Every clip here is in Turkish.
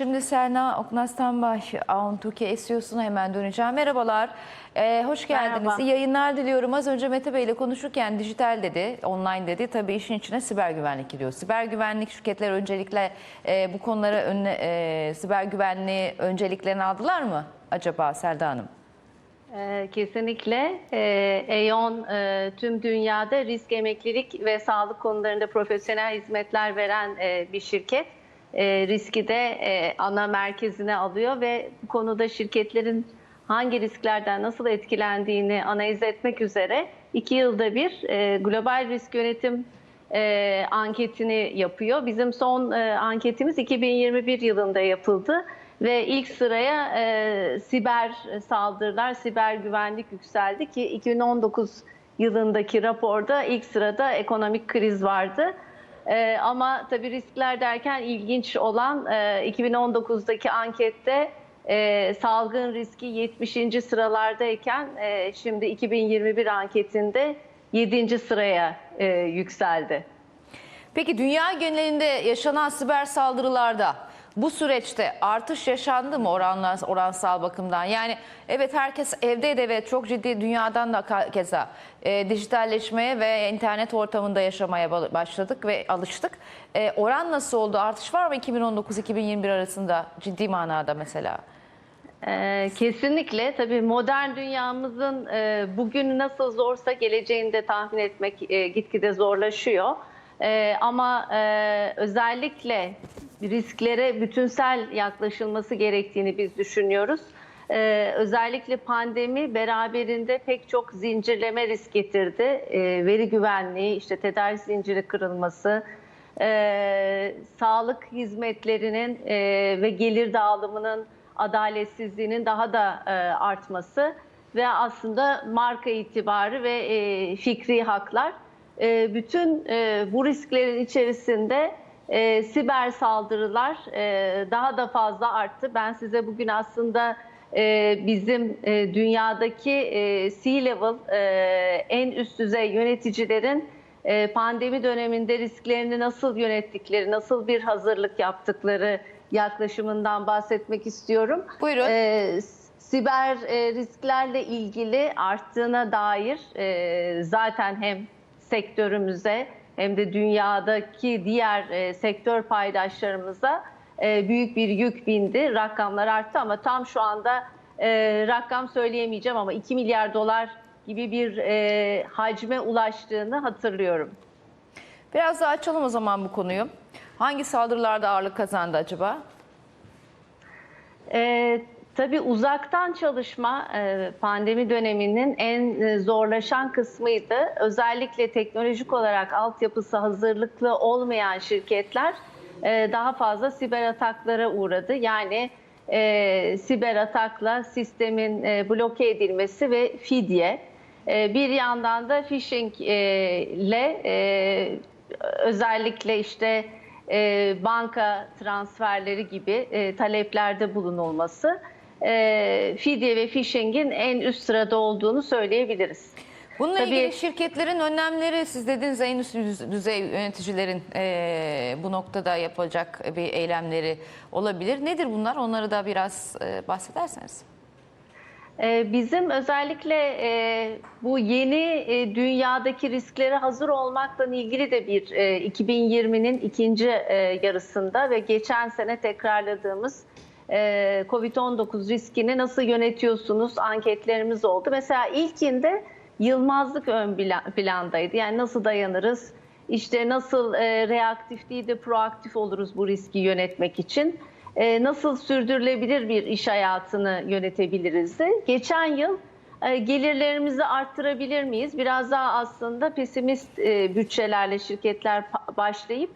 Şimdi Serna Oknastanbay, Aun Türkiye SEO'suna hemen döneceğim. Merhabalar, Ee, hoş geldiniz. Merhaba. İyi yayınlar diliyorum. Az önce Mete Bey ile konuşurken dijital dedi, online dedi. Tabii işin içine siber güvenlik giriyor. Siber güvenlik şirketler öncelikle e, bu konulara önle, e, siber güvenliği önceliklerini aldılar mı acaba Selda Hanım? Ee, Kesinlikle. Ee, Aeon e, tüm dünyada risk emeklilik ve sağlık konularında profesyonel hizmetler veren e, bir şirket. E, Riski de e, ana merkezine alıyor ve bu konuda şirketlerin hangi risklerden nasıl etkilendiğini analiz etmek üzere iki yılda bir e, global risk yönetim anketini yapıyor. Bizim son anketimiz 2021 yılında yapıldı ve ilk sıraya e, siber saldırılar, siber güvenlik yükseldi ki 2019 yılındaki raporda ilk sırada ekonomik kriz vardı. E, ama tabii riskler derken ilginç olan e, 2019'daki ankette e, salgın riski 70. sıralardayken e, şimdi 2021 anketinde 7. sıraya e, yükseldi. Peki dünya genelinde yaşanan siber saldırılarda bu süreçte artış yaşandı mı oranla, oransal bakımdan? Yani evet herkes evdeydi evet çok ciddi dünyadan da keza e, dijitalleşmeye ve internet ortamında yaşamaya ba- başladık ve alıştık. E, oran nasıl oldu? Artış var mı 2019-2021 arasında ciddi manada mesela? Ee, kesinlikle tabii modern dünyamızın e, bugün nasıl zorsa geleceğini de tahmin etmek e, gitgide zorlaşıyor. E, ama e, özellikle risklere bütünsel yaklaşılması gerektiğini biz düşünüyoruz. E, özellikle pandemi beraberinde pek çok zincirleme risk getirdi. E, veri güvenliği, işte tedarik zinciri kırılması, e, sağlık hizmetlerinin e, ve gelir dağılımının adaletsizliğinin daha da e, artması ve aslında marka itibarı ve e, fikri haklar. E, bütün e, bu risklerin içerisinde e, siber saldırılar e, daha da fazla arttı. Ben size bugün aslında e, bizim e, dünyadaki e, C-level e, en üst düzey yöneticilerin e, pandemi döneminde risklerini nasıl yönettikleri, nasıl bir hazırlık yaptıkları yaklaşımından bahsetmek istiyorum. Buyurun. E, siber e, risklerle ilgili arttığına dair e, zaten hem sektörümüze hem de dünyadaki diğer e, sektör paydaşlarımıza e, büyük bir yük bindi. Rakamlar arttı ama tam şu anda e, rakam söyleyemeyeceğim ama 2 milyar dolar gibi bir e, hacme ulaştığını hatırlıyorum. Biraz daha açalım o zaman bu konuyu. Hangi saldırılarda ağırlık kazandı acaba? Ee, tabii uzaktan çalışma e, pandemi döneminin en e, zorlaşan kısmıydı. Özellikle teknolojik olarak altyapısı hazırlıklı olmayan şirketler e, daha fazla siber ataklara uğradı. Yani siber atakla sistemin bloke edilmesi ve fidye. Bir yandan da phishing ile özellikle işte banka transferleri gibi taleplerde bulunulması e, fidye ve phishing'in en üst sırada olduğunu söyleyebiliriz. Bununla Tabii- ilgili şirketlerin önlemleri siz dediniz en üst düz- düzey yöneticilerin eee, bu noktada yapacak bir eylemleri olabilir. Nedir bunlar? Onları da biraz eee, bahsederseniz. Ee, Bizim özellikle e, bu yeni e, dünyadaki risklere hazır olmakla ilgili de bir e, 2020'nin ikinci e, yarısında ve geçen sene tekrarladığımız e, Covid-19 riskini nasıl yönetiyorsunuz anketlerimiz oldu. Mesela ilkinde yılmazlık ön plan- plandaydı. Yani nasıl dayanırız? İşte nasıl e, reaktif değil de proaktif oluruz bu riski yönetmek için? E, nasıl sürdürülebilir bir iş hayatını yönetebiliriz. Geçen yıl e, gelirlerimizi arttırabilir miyiz? Biraz daha aslında pesimist e, bütçelerle şirketler başlayıp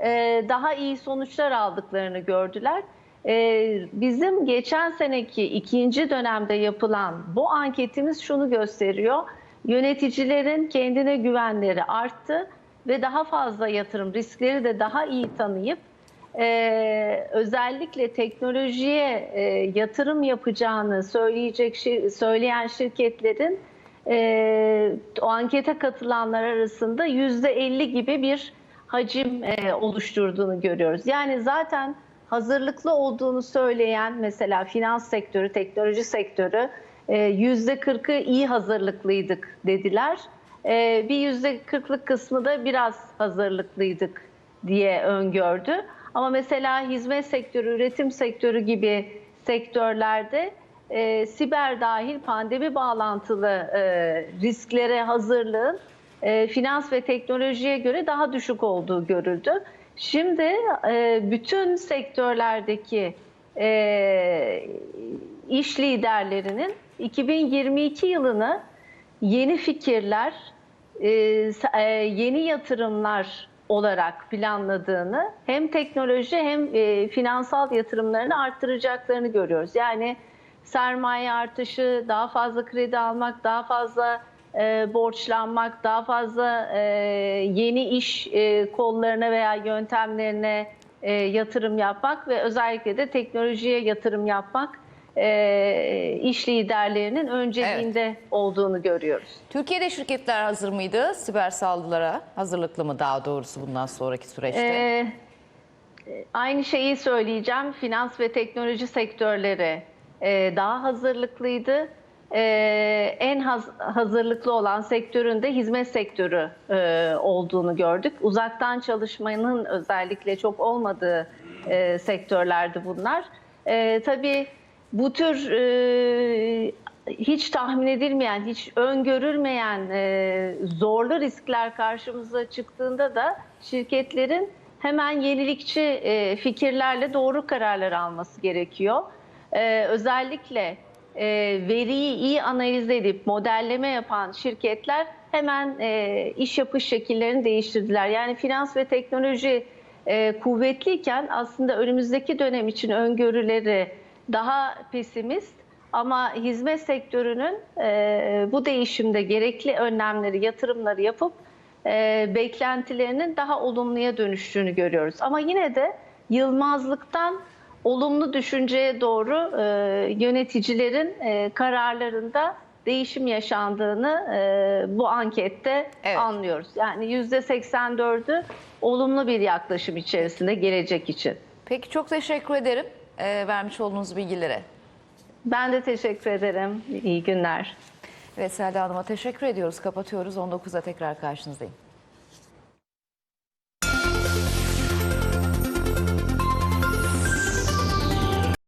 e, daha iyi sonuçlar aldıklarını gördüler. E, bizim geçen seneki ikinci dönemde yapılan bu anketimiz şunu gösteriyor. Yöneticilerin kendine güvenleri arttı ve daha fazla yatırım riskleri de daha iyi tanıyıp e, özellikle teknolojiye e, yatırım yapacağını söyleyecek söyleyen şirketlerin e, o ankete katılanlar arasında yüzde 50 gibi bir hacim e, oluşturduğunu görüyoruz. Yani zaten hazırlıklı olduğunu söyleyen mesela finans sektörü, teknoloji sektörü e, yüzde kırkı iyi hazırlıklıydık dediler. E, Bir yüzde kırklık kısmı da biraz hazırlıklıydık diye öngördü. Ama mesela hizmet sektörü, üretim sektörü gibi sektörlerde e, siber dahil pandemi bağlantılı e, risklere hazırlığın e, finans ve teknolojiye göre daha düşük olduğu görüldü. Şimdi e, bütün sektörlerdeki e, iş liderlerinin 2022 yılını yeni fikirler, e, yeni yatırımlar olarak planladığını hem teknoloji hem finansal yatırımlarını arttıracaklarını görüyoruz. Yani sermaye artışı, daha fazla kredi almak, daha fazla e, borçlanmak, daha fazla e, yeni iş e, kollarına veya yöntemlerine e, yatırım yapmak ve özellikle de teknolojiye yatırım yapmak e, iş liderlerinin önceliğinde olduğunu görüyoruz. Türkiye'de şirketler hazır mıydı siber saldırılara? Hazırlıklı mı daha doğrusu bundan sonraki süreçte? Ee, aynı şeyi söyleyeceğim. Finans ve teknoloji sektörleri e, daha hazırlıklıydı. E, en haz- hazırlıklı olan sektörün de hizmet sektörü e, olduğunu gördük. Uzaktan çalışmanın özellikle çok olmadığı e, sektörlerdi bunlar. E, tabii bu tür e, hiç tahmin edilmeyen, hiç öngörülmeyen zorlu riskler karşımıza çıktığında da şirketlerin hemen yenilikçi fikirlerle doğru kararlar alması gerekiyor. Özellikle e, veriyi iyi analiz edip modelleme yapan şirketler hemen e, iş yapış şekillerini değiştirdiler. Yani finans ve teknoloji e, kuvvetliyken aslında önümüzdeki dönem için öngörüleri daha pesimist ama hizmet sektörünün e, bu değişimde gerekli önlemleri, yatırımları yapıp e, beklentilerinin daha olumluya dönüştüğünü görüyoruz. Ama yine de yılmazlıktan olumlu düşünceye doğru e, yöneticilerin e, kararlarında değişim yaşandığını e, bu ankette Evet. anlıyoruz. Yani %84'ü olumlu bir yaklaşım içerisinde gelecek için. Peki çok teşekkür ederim e, vermiş olduğunuz bilgilere. Ben de teşekkür ederim. İyi günler. Evet Selda Hanım'a teşekkür ediyoruz. Kapatıyoruz. 19'da tekrar karşınızdayım.